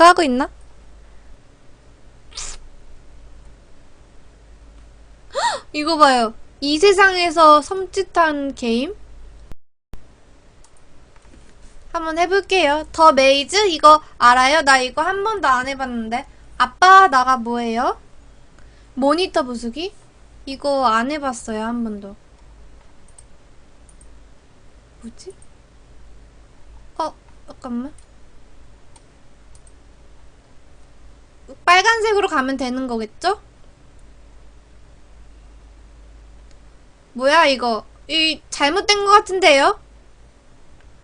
녹화하고 있나? 헉! 이거 봐요. 이 세상에서 섬찟한 게임? 한번 해볼게요. 더 메이즈? 이거 알아요? 나 이거 한 번도 안 해봤는데. 아빠, 나가 뭐예요? 모니터 부수기? 이거 안 해봤어요, 한 번도. 뭐지? 어, 잠깐만. 빨간색으로 가면 되는 거겠죠? 뭐야, 이거. 이, 잘못된 것 같은데요?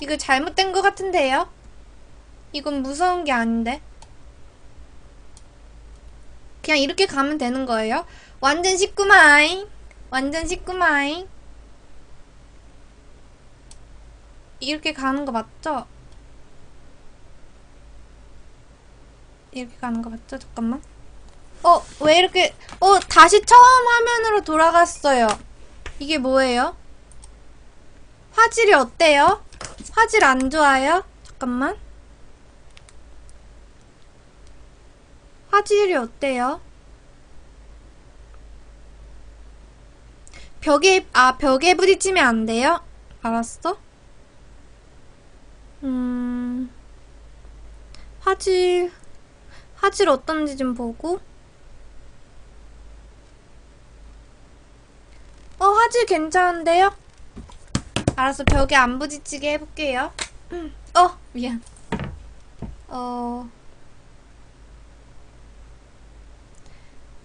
이거 잘못된 것 같은데요? 이건 무서운 게 아닌데. 그냥 이렇게 가면 되는 거예요? 완전 쉽구마잉. 완전 쉽구마잉. 이렇게 가는 거 맞죠? 이렇게 가는 거 맞죠? 잠깐만. 어, 왜 이렇게, 어, 다시 처음 화면으로 돌아갔어요. 이게 뭐예요? 화질이 어때요? 화질 안 좋아요? 잠깐만. 화질이 어때요? 벽에, 아, 벽에 부딪히면 안 돼요? 알았어? 음, 화질, 화질 어떤지 좀 보고. 어, 화질 괜찮은데요? 알았어, 벽에 안 부딪히게 해볼게요. 음, 어, 미안. 어.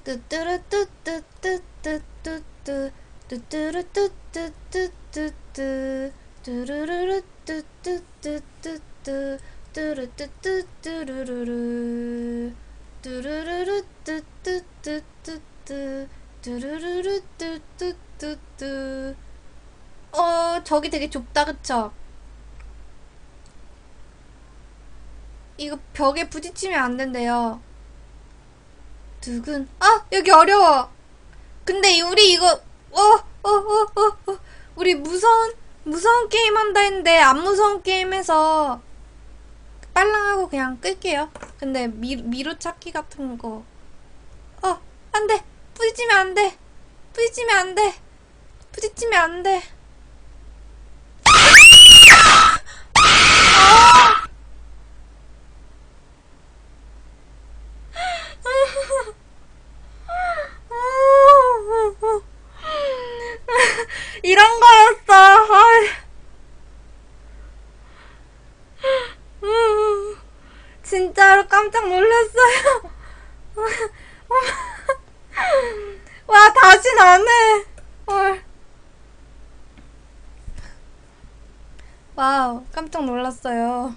뚜뚜루뚜뚜뚜뚜뚜뚜 뚜뚜루뚜뚜뚜뚜뚜 뚜루루루뚜뚜뚜뚜뚜 뚜루뚜뚜뚜루루루 뚜루루루뚜뚜뚜뚜뚜 뚜루루루 뚜뚜뚜뚜 어, 저기 되게 좁다, 그쵸? 이거 벽에 부딪히면 안 된대요. 두근. 아, 여기 어려워. 근데 이- 우리 이거, 어, 어, 어, 어, 어. 우리 무서운, 무서운 게임 한다 했는데, 안 무서운 게임에서, 빨랑하고 그냥 끌게요. 근데 미, 미로 찾기 같은 거. 어, 안 돼. 부딪히면 안 돼. 부딪히면 안 돼. 부딪히면 안 돼. 이런 거였어. 헐. 진짜로 깜짝 놀랐어요. 안 해. 헐. 와우, 깜짝 놀랐어요.